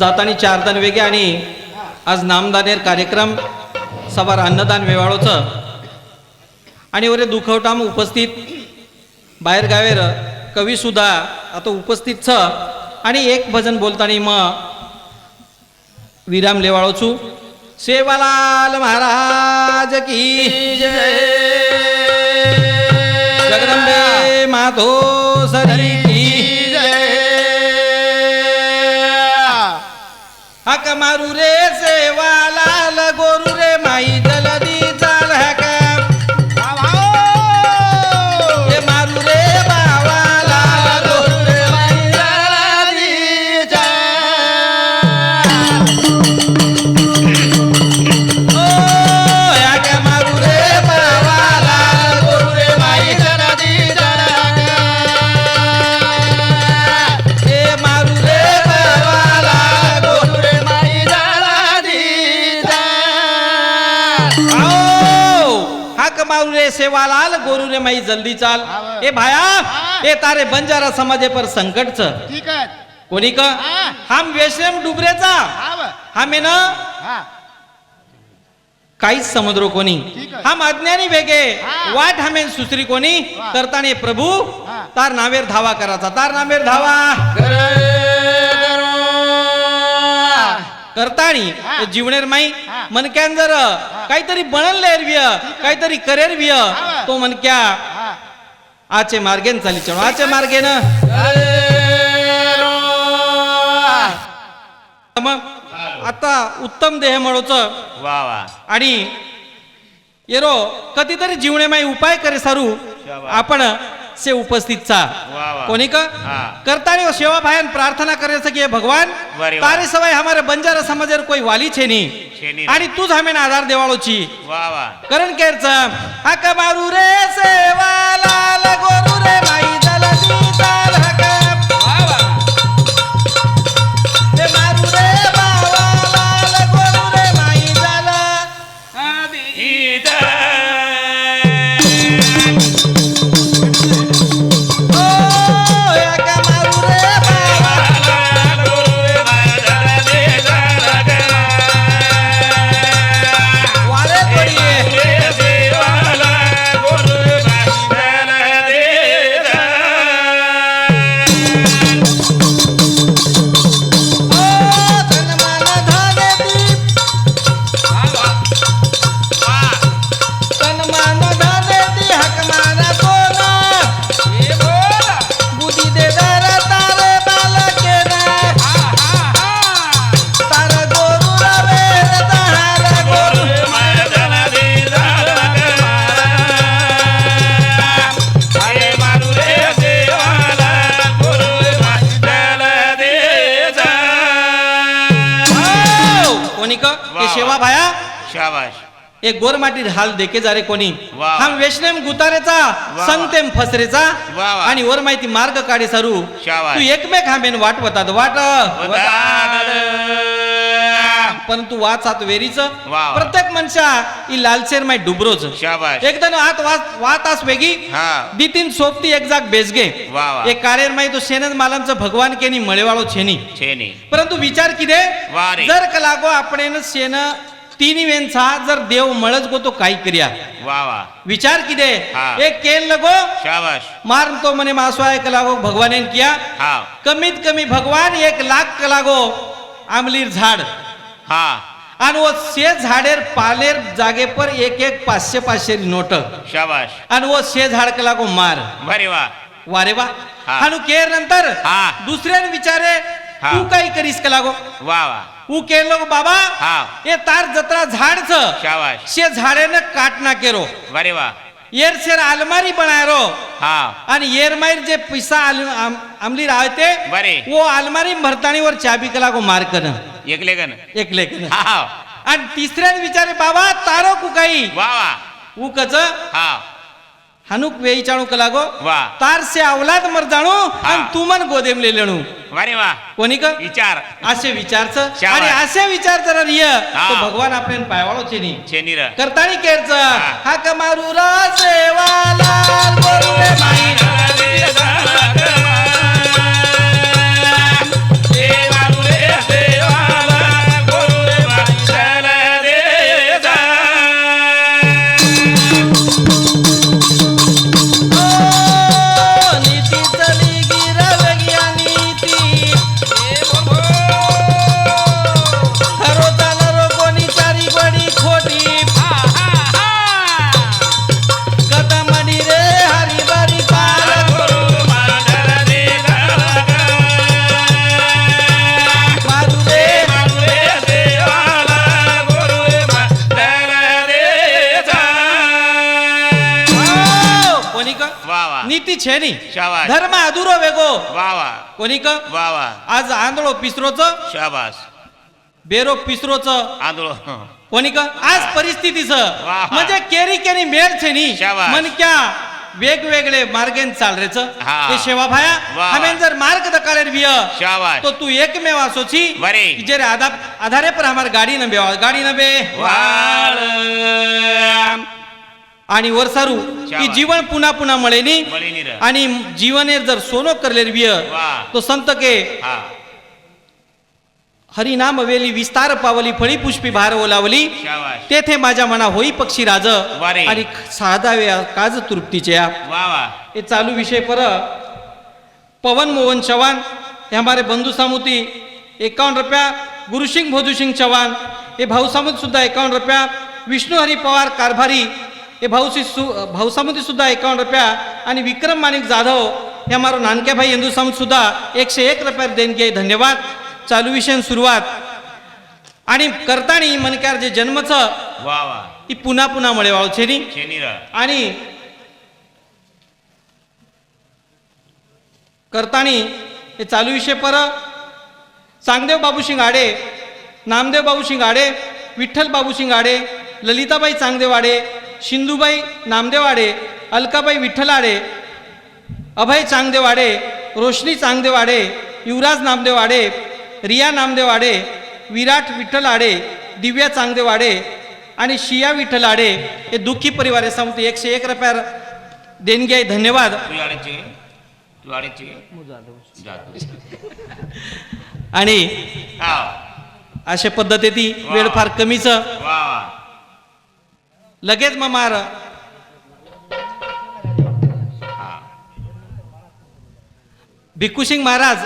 जातानी चारदान वेगे आणि आज नामदानेर कार्यक्रम सवार अन्नदान वेवाळोचं. आणि वरे दुखवटाम उपस्थित बाहेर गावेर कवी सुद्धा आता उपस्थित छ आणि एक भजन बोलताना मग विराम लेवाळोचू. सेवालाल महाराज की जगदंबे माधो हक हाक मारू रे सेवालाल गोरू रे माई जल्दी चाल. ए भाया ए तारे बंजारा समाजे पर संकटच ठीक आहे कोणी क हा. हम वेशम डुबरेचा हा. हम ना काहीच समुद्र कोणी. हम अज्ञानी वेगे. वाट हमेन सुसरी कोणी. करताने प्रभू. तार नावेर धावा करायचा तार नावेर धावा करताणी. जीवनेर माई. मनक्यान जर काहीतरी बनलेर विय काहीतरी करेर विय. तो हा. आचे मार्गेन चाली चलो आचे मार्गेन. मग आता उत्तम देह म्हणूच वा वा. आणि येरो कधीतरी जीवने माई उपाय करे सारू. आपण से उपस्थित चा. कोणी का हा. करतानी वो सेवा भायन प्रार्थना करे सके भगवान. तारे सवाय हमारे बंजारा समाजर कोई वाली छे नी छेनी आणि तूच हमें आधार देवाळोची वा वा करण केरच हक मारू रे सेवा लाल गोरू शेवा भाया शाबाश एक गोरमाटी हाल देखे जा रे कोणी वा. हम वैष्णव गुतारेचा वा. संगतेम फसरेचा वा, वा. आणि वर माहिती मार्ग काढे सारू. तू एकमेक हामेन वाट वतात वाट परंतु वाचात वेरीच. वा. प्रत्येक मनशा ही लालसेर माय डुबरोच. शाबाश. एकदम आत वात वात आस वेगी. हा. दितीन सोबती एक जाग वा, वा. एक कारेर माई तो शेनद मालांचं भगवान केनी मळेवाळो छेनी. छेनी. परंतु विचार किदे? वा रे. जर कलागो आपण शेन तिन्ही वेनचा जर देव मळच गो तो काही करिया. वा वा. विचार किदे? हा. एक केन लगो. शाबाश. मार तो मने मासवाय कलागो भगवानेन किया. हा. कमीत कमी भगवान एक लाख कलागो आमलीर झाड. हा. आणि वो शे झाडेर पालेर जागे पर एक एक पाचशे पाचशे नोट. शाबाश. आणि वो शे झाड कलागो मार. बरे वा. वारे वा. हा. हानू केर नंतर हा. दुसऱ्याने विचारे हा. तू काही करीस कलागो वा वा. ऊ केलो बाबा हा. ए तार जत्रा झाडच शाबाश. शे झाडेनं काट ना केरो. बरे वा. अलमारी बनायरो हा. आणि येर मायर जे पैसा आम- आमली राहते बरे. वो अलमारी भरतानी वर चाबी कला को मार कन. एकले गण एक लेखन हा. आणि तिसऱ्याने विचारे बाबा तारो कुकाई. वा वा. ऊ कच. हा. हनुक वेईचाणू कलागो वा तार से अवलाद मर जाणू आणि तू मन गोदेम लेणू बरे वा कोणी का विचार असे विचारच. आणि असे विचार जरा रिय हा. तो भगवान आपल्यान पायवाळो चिनी छेनी र करताणी केरच हा. कमारू रा सेवाला माई वा वा नीती छे नी. शाबास. धर्म अधुरो वेगो. वा वा. कोणी का? वा वा. आज आंधळो पिसरोच? शाबास. बेरो पिसरोच. आंधळो. कोणी का? आज परिस्थितीच. वा. म्हणजे केरी केरी मेळ छे नी. शाबास. मनक्या वेगवेगळे मार्गेन चालरेच. हा. ते शेवा भाया. हमें जर मार्ग विय शाबास. तो तू एकमेव असोची आधा आधारे पर हमार गाडी न बेवा गाडी न बे वाळ. आणि वरसारू की. जीवन पुन्हा पुन्हा मळेनी आणि जीवनेर जर सोनो करलेर विय. तो संत के हा. हरिनाम वेली विस्तार पावली फळी पुष्पी भार ओलावली तेथे माझ्या मना होई पक्षी राज. आणि साधावे काज तृप्तीचे ये. चालू विषय पर पवन मोहन चव्हाण हे हमारे बंधु सामुती एकावन्न रुपया गुरुसिंग भोजूसिंग चव्हाण हे भाऊ सामुत सुद्धा एकावन्न रुपया विष्णू हरी पवार कारभारी हे भाऊसी सु भाऊ सामुती सुद्धा एकावन्न रुपया आणि विक्रम माणिक जाधव हे हमारो नानक्या भाई हिंदू सुद्धा एकशे एक रुपया देणगी आहे धन्यवाद. चालू विषय सुरुवात. आणि करतानी मनक्यार जे जन्मचं वा वा. ती पुन्हा पुन्हा मळे र आणि करतानी हे चालू विषय पर चांगदेव बाबू शिंगाडे नामदेव बाबू शिंगाडे विठ्ठल बाबू शिंगाडे ललिताबाई चांगदेवाडे शिंदूबाई नामदेवाडे अलकाबाई विठ्ठलाडे अभय चांगदेवाडे रोशनी चांगदेवाडे युवराज नामदेवाडे रिया नामदेवाडे विराट विठ्ठलाडे दिव्या चांगदेवाडे आणि शिया विठ्ठलाडे हे दुःखी परिवार आहे. सांगतो एकशे एक रुपया देणगी आहे. धन्यवाद. आणि हा. अशा पद्धती ती वेळ फार कमीच. लगेच मग मार. हा. महाराज